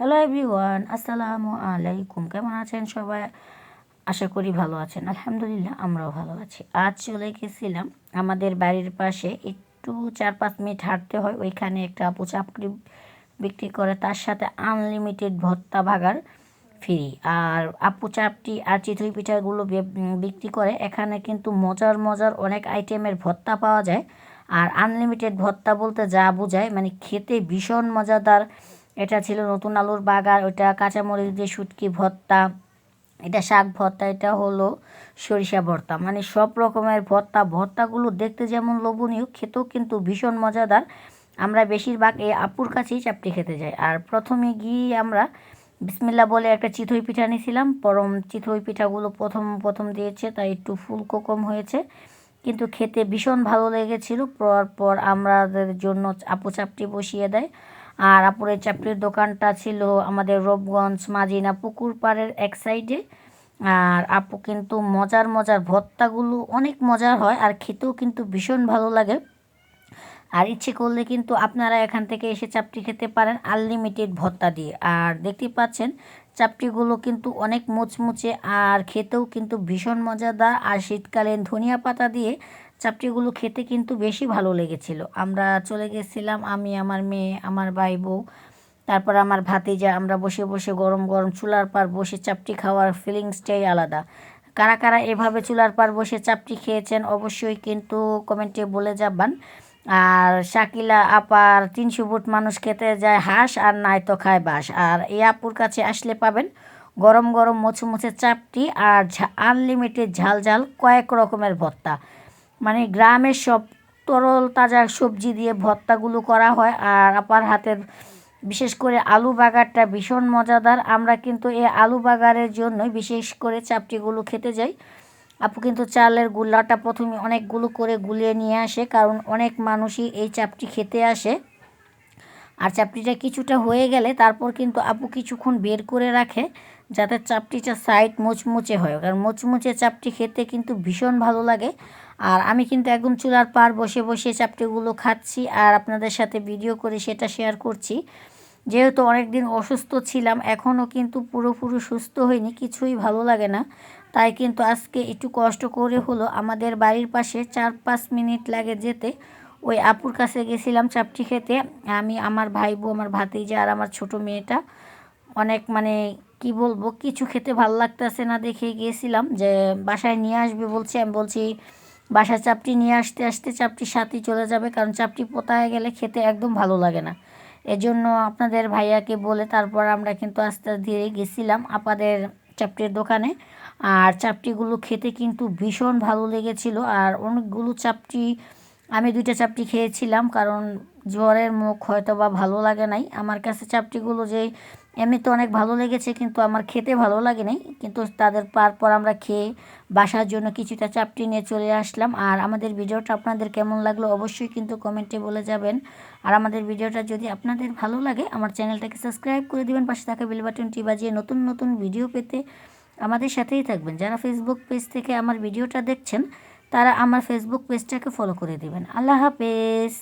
Hello everyone আসসালামু আলাইকুম কেমন আছেন সবাই? আশা করি ভালো আছেন। আলহামদুলিল্লাহ, আমরাও ভালো আছি। আজ চলে গেছিলাম আমাদের বাড়ির পাশে। একটু চার পাঁচ মিনিট হাঁটতে হয়, ওইখানে একটা আপু চাপড়ি বিক্রি করে, তার সাথে আনলিমিটেড ভত্তা ভাগার ফ্রি আর আপু চাপটি আর চিতই পিঠাগুলো বিক্রি করে, এখানে কিন্তু মজার মজার অনেক আইটেমের ভত্তা পাওয়া যায়। আর আনলিমিটেড ভত্তা বলতে যা বোঝায় মানে খেতে ভীষণ মজাদার এটা ছিল নতুন আলুর বাগার ওইটা কাঁচামরিচ দিয়ে শুটকি, ভর্তা, এটা শাক ভর্তা, এটা হলো সরিষা ভর্তা। মানে সব রকমের ভর্তা, ভর্তাগুলো দেখতে যেমন লোভনীয়, খেতেও কিন্তু ভীষণ মজাদার। আমরা বেশিরভাগ এই আপুর কাছেই চাপটি খেতে যাই। আর প্রথমে গিয়ে আমরা বিসমিল্লা বলে একটা চিথই পিঠা নিয়েছিলাম। পরম চিথই পিঠাগুলো প্রথম প্রথম দিয়েছে, তাই একটু ফুলকো কম হয়েছে। কিন্তু খেতে ভীষণ ভালো লেগেছিল। পর পর আমাদের জন্য আপু চাপটি বসিয়ে দেয়। আর আপুরের চাপড়ির দোকানটা ছিল আমাদের রূপগঞ্জ মাজিনা পুকুর পাড়ের এক সাইডে। আর আপু কিন্তু মজার মজার ভত্তাগুলো অনেক মজার হয় আর খেতেও কিন্তু ভীষণ ভালো লাগে। আর ইচ্ছে করলে কিন্তু আপনারা এখান থেকে এসে চাপটি খেতে পারেন আনলিমিটেড ভত্তা দিয়ে। আর দেখতে পাচ্ছেন চাপটিগুলো কিন্তু অনেক মুচমুচে আর খেতেও কিন্তু ভীষণ মজাদার। আর শীতকালীন ধনিয়া পাতা দিয়ে চাপটিগুলো খেতে কিন্তু বেশি ভালো লেগেছিল। আমরা চলে গেছিলাম, আমি, আমার মেয়ে, আমার ভাই বউ, তারপর আমার ভাতিজা, আমরা বসে বসে গরম গরম চুলার পার বসে চাপটি খাওয়ার ফিলিংসটাই আলাদা। কারা কারা এভাবে চুলার পার বসে চাপটি খেয়েছেন অবশ্যই কিন্তু কমেন্টে বলে যাবেন। আর শাকিলা আপার তিনশো ফুট মানুষ খেতে যায় হাঁস আর নাই তো খায় বাস আর এই আপুর কাছে আসলে পাবেন গরম গরম মুছে মুছে চাপটি আর আনলিমিটেড ঝাল ঝাল কয়েক রকমের ভর্তা। মানে গ্রামের সব তরল তাজা সবজি দিয়ে ভর্তাগুলো করা হয় আর আপার হাতের বিশেষ করে আলু বাগারটা ভীষণ মজাদার। আমরা কিন্তু এই আলু বাগারের জন্যই বিশেষ করে চাপটিগুলো খেতে যাই। আপু কিন্তু চালের গুল্লাটা প্রথমে অনেকগুলো করে গুলিয়ে নিয়ে আসে, কারণ অনেক মানুষই এই চাপটি খেতে আসে। আর চাপটিটা কিছুটা হয়ে গেলে তারপর কিন্তু আপু কিছুক্ষণ বের করে রাখে। যাতে চাপটিটা সাইড মুচমুচে হয়। কারণ মুচমুচে চাপটি খেতে কিন্তু ভীষণ ভালো লাগে। আর আমি কিন্তু একদম চুলার পার বসে বসে চাপটিগুলো খাচ্ছি আর আপনাদের সাথে ভিডিও করে সেটা শেয়ার করছি। যেহেতু অনেক দিন অসুস্থ ছিলাম, এখনও কিন্তু পুরোপুরি সুস্থ হয়নি কিছুই ভালো লাগে না। তাই কিন্তু আজকে একটু কষ্ট করে হলো আমাদের বাড়ির পাশে চার পাঁচ মিনিট লাগে যেতে। ওই আপুর কাছে গেছিলাম চাপটি খেতে। আমি, আমার ভাই বউ আমার ভাতিজা আর আমার ছোট মেয়েটা অনেক মানে কি বলব, কিছু খেতে ভালো লাগতেছে না দেখে গিয়েছিলাম যে বাসায় নিয়ে আসবে বলছি। আমি বলছি, বাসায় চাপটি নিয়ে আসতে আসতে চাপটির সাথেই চলে যাবে, কারণ চাপটি পোতায় গেলে খেতে একদম ভালো লাগে না। এজন্য আপনাদের ভাইয়াকে বলে তারপর আমরা কিন্তু আস্তে ধীরে গেছিলাম আপাদের চাপটির দোকানে। আর চাপটিগুলো খেতে কিন্তু ভীষণ ভালো লেগেছিল। আর অনেকগুলো চাপটি, আমি দুইটা চাপটি খেয়েছিলাম, কারণ জ্বরের মুখ হয়তো বা ভালো লাগে নাই। আমার কাছে চাপটিগুলো যে এমনিতে অনেক ভালো লেগেছে, কিন্তু আমার খেতে ভালো লাগে নাই। কিন্তু তাদের পর আমরা খেয়ে বাসার জন্য কিছুটা চাপটি নিয়ে চলে আসলাম। আর আমাদের ভিডিওটা আপনাদের কেমন লাগল অবশ্যই কিন্তু কমেন্টে বলে যাবেন। আর আমাদের ভিডিওটা যদি আপনাদের ভালো লাগে, আমার চ্যানেলটাকে সাবস্ক্রাইব করে দিবেন। পাশে থাকা বেল বাটনটি বাজিয়ে নতুন নতুন ভিডিও পেতে আমাদের সাথেই থাকবেন। যারা ফেসবুক পেজ থেকে আমার ভিডিওটা দেখছেন, তারা আমার ফেসবুক পেজটাকে ফলো করে দিবেন। আল্লাহ হাফেজ।